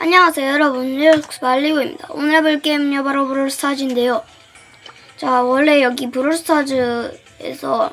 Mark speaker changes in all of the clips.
Speaker 1: 안녕하세요 여러분. 뉴욕스 말리고입니다. 오늘 해볼 게임은요 바로 브롤스타즈인데요. 자 원래 여기 브롤스타즈에서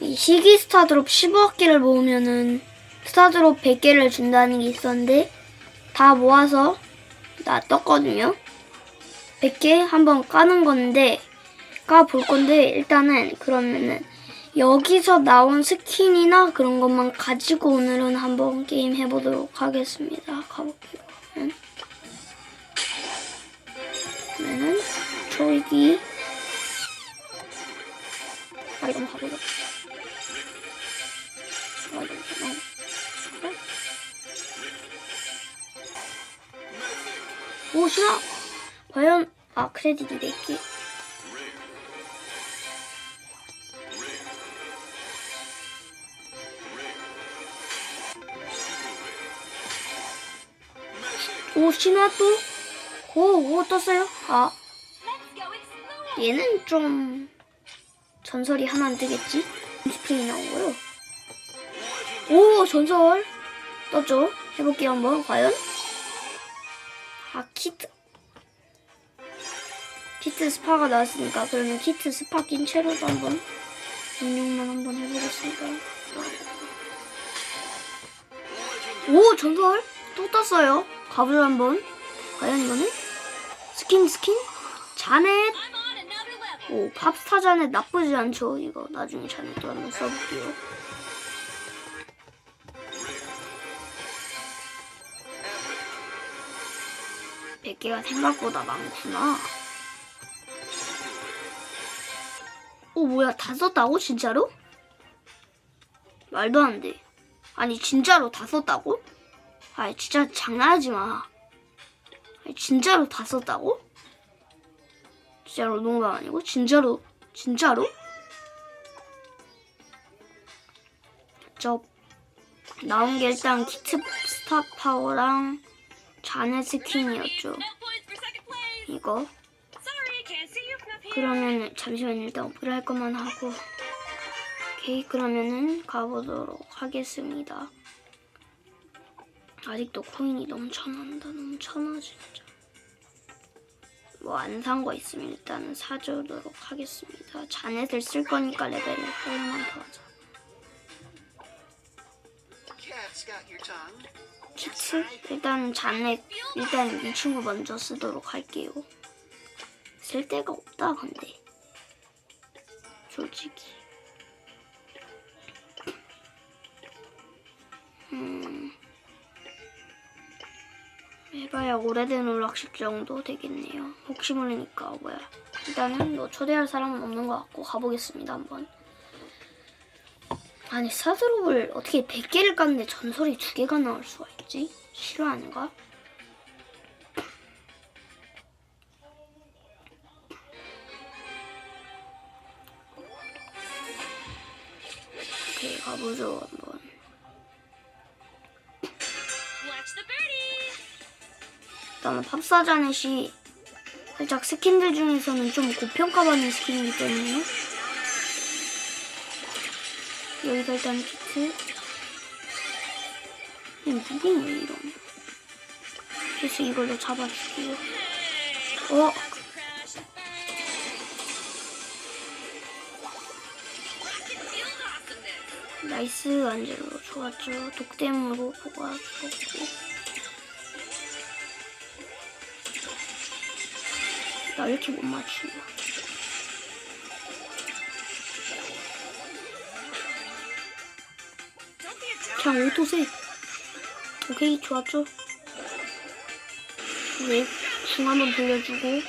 Speaker 1: 이 시기 스타드롭 15학기를 모으면은 스타드롭 100개를 준다는 게 있었는데 다 모아서 나 떴거든요. 100개 한번 까는 건데 까 볼 건데 일단은 그러면은 여기서 나온 스킨이나 그런 것만 가지고 오늘은 한번 게임 해보도록 하겠습니다. 가볼게요 초이기 아 이건 바보다 아 이건 바보 그래? 오 신화 과연 아 크레딧이 4개 오 신화 또? 오, 오 떴어요? 아 얘는 좀 전설이 하나 안 되겠지? 스프링이 나오고요. 오 전설 떴죠? 해볼게요 한번 과연? 아 키트 키트 스파가 나왔으니까 그러면 키트 스파 낀 채로도 한번 응용만 한번 해보겠습니다. 오 전설 또 떴어요. 가보죠 한번. 과연 이거는 스킨 스킨 자넷. 오 자넷 나쁘지 않죠. 이거 나중에 자넷도 한번 써볼게요. 백 개가 생각보다 많구나. 오 뭐야 다 썼다고 진짜로? 말도 안 돼. 아니 진짜로 다 썼다고? 아이 진짜 장난하지 마. 아니, 진짜로 다 썼다고? 진짜로 농담 아니고? 진짜로? 진짜로? 저 나온 게 일단 키트 스타 파워랑 자네 스킨이었죠. 이거. 그러면 잠시만 일단 오프를 할 것만 하고. 오케이. 그러면은 가보도록 하겠습니다. 아직도 코인이 넘쳐난다. 넘쳐나 진짜 뭐 안 산 거 있으면 일단은 사주도록 하겠습니다. 자넷을 쓸 거니까 레벨을 하나만 더 하자. 키트? 일단 자넷 일단 이 친구 먼저 쓰도록 할게요. 쓸 데가 없다 근데. 솔직히. 음 해봐야 오래된 오락실 정도 되겠네요. 혹시 모르니까 뭐야. 일단은 뭐 초대할 사람은 없는 것 같고 가보겠습니다 한번. 아니 사드롭을 어떻게 100개를 깠는데 전설이 두 개가 나올 수가 있지? 실화인가? 오케이 가보죠 한번. 일단은 팝사자넷이 살짝 스킨들 중에서는 좀 고평가받는 스킨이기 때문에. 여기서 일단 키트. 이 무빙 왜 이러네 그래서 이걸로 잡아줄게요. 어? 나이스 안젤로 좋았죠. 독댐으로 보고 죽었고 나 왜 이렇게 못 맞추냐? 그냥 오토세 오케이 좋았죠? 왜중 한번 돌려주고.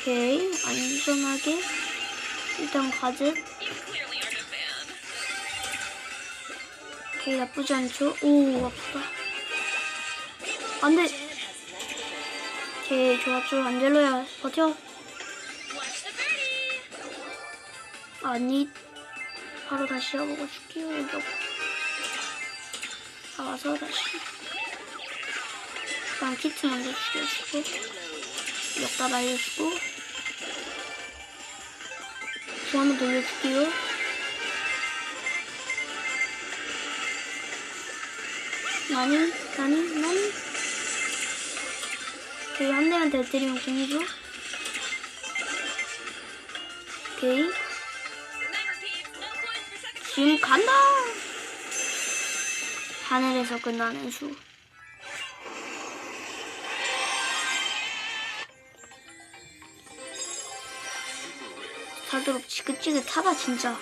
Speaker 1: 오케이 안전하게. 일단 가즈. 오케이 나쁘지 않죠? 오 아프다. 안 돼 오케이 좋았죠 안젤로야 버텨. 아니 바로 다시 해보고 줄게요 여기 나와서 다시 일단 키트 먼저 죽여주고 역다 중 한번 돌려줄게요 나니? 나니? 나니? 오케이, 한 대만 더 때리면 공이죠? 오케이. 지금 간다! 하늘에서 끝나는 수. 스타드롭 지긋지긋하다, 진짜.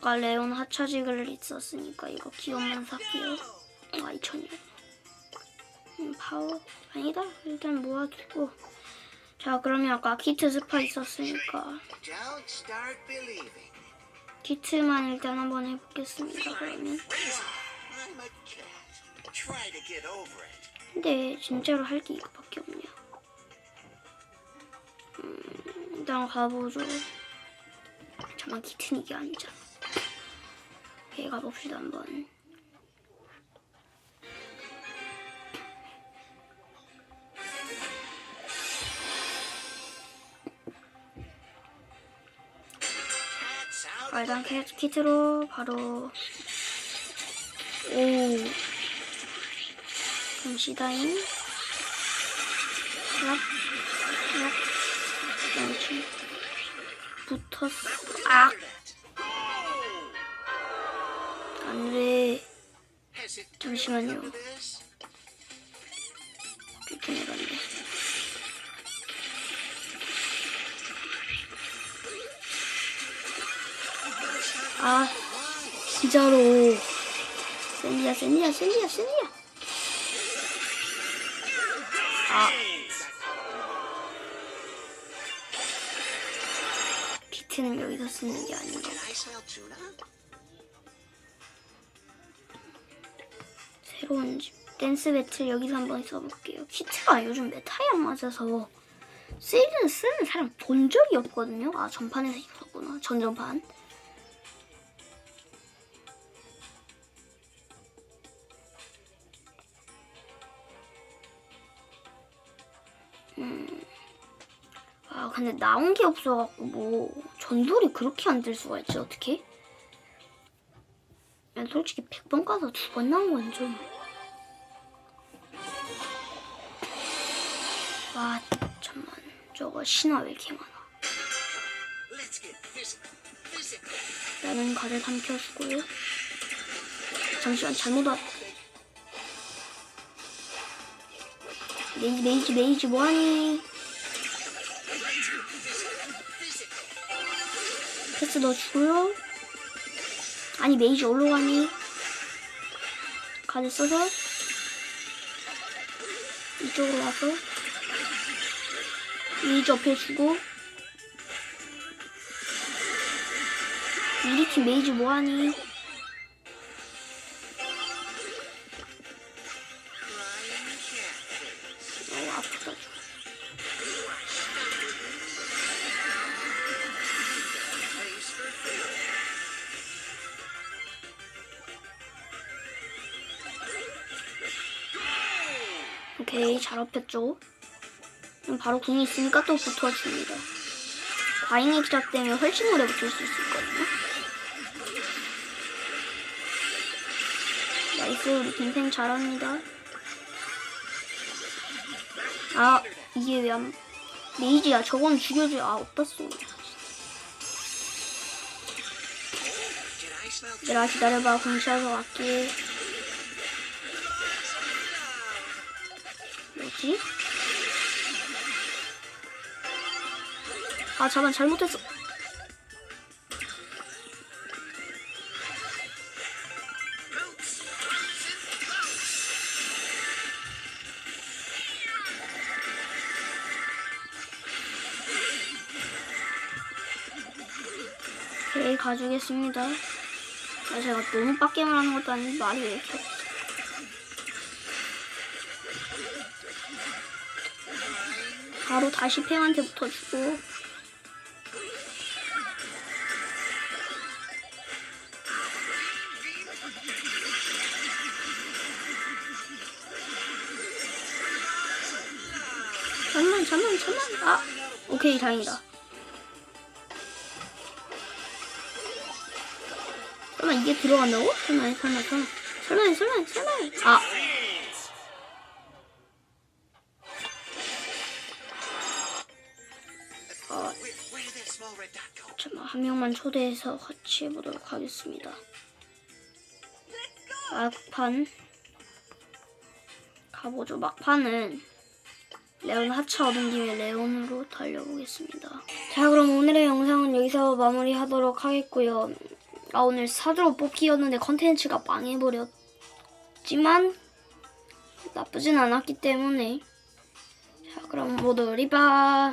Speaker 1: 아까 레온 하차직을 있었으니까 이거 기업만 살게요. 아, 2천이요. 음, 파워? 아니다. 일단 모아두고. 자, 그러면 아까 키트 스파 있었으니까. 키트만 일단 한번 해보겠습니다. 그러면. 근데 진짜로 할 게 이거밖에 없냐. 음, 일단 가보죠. 잠깐 키트는 이게 아니잖아. 오케이, 가봅시다, 한번. 아, 일단 키- 키트로 바로. 오. 랍, 랍, 양치 붙었어 아
Speaker 2: it
Speaker 1: 잠시만요? 쫓겨내갔네 아 진짜로. 샌디야 샌디야 샌디야 샌디야. 아. 키트는 여기서 쓰는 게 아닌가 새로운 집 댄스 배틀 여기서 한번 써볼게요 키트가 요즘 메타에 안 맞아서 시즌 쓰는 사람 본 적이 없거든요 아 전판에서 있었구나 전전판 아 근데 나온 게 없어갖고 뭐 전설이 그렇게 안 될 수가 있지 어떻게? 난 솔직히 100번 가서 두 번 나온 건 좀. 저거 신화 왜 이렇게 많아? 나는 가를 삼켜주고요. 잠시만 잘못 왔. 메이지 메이지 메이지 뭐하니? 패스 넣어주고요. 아니 메이지 어디로 가니? 가드 써서 이쪽으로 와서 메 이지 옆에 주고 우리 팀 메이지 뭐하니? 어. 오케이 잘 업혔죠. 그럼 바로 궁이 있으니까 또 붙어줍니다. 과잉의 기작 때문에 훨씬 오래 붙을 수 있었거든요. 나이스 우리 빈생 잘합니다. 아 이게 왜 안... 메이지야 저건 죽여줘. 아
Speaker 2: smell tuna?
Speaker 1: 얘들아 기다려봐 궁 씌워서 갈게. 뭐지? 아 잠깐 잘못했어. 오케이 가주겠습니다. 아, 제가 너무 빡게임을 하는 것도 아니고 말이 왜 이렇게? 바로 다시 팽한테 붙어주고 잠만 잠만 아 오케이 다행이다 설마 이게 들어간다고? 설마 설마 설마 설마 설마 설마 아 어,
Speaker 2: Where, where did that small red dot go?
Speaker 1: 잠깐 한 명만 초대해서 같이 해보도록 하겠습니다. 막판 가보죠. 막판은 레온 하차 얻은 김에 레온으로 달려보겠습니다. 자 그럼 오늘의 영상은 여기서 마무리하도록 하겠고요. 아 오늘 사드로 뽑기였는데 컨텐츠가 망해버렸지만 나쁘진 않았기 때문에 자 그럼 모두 리바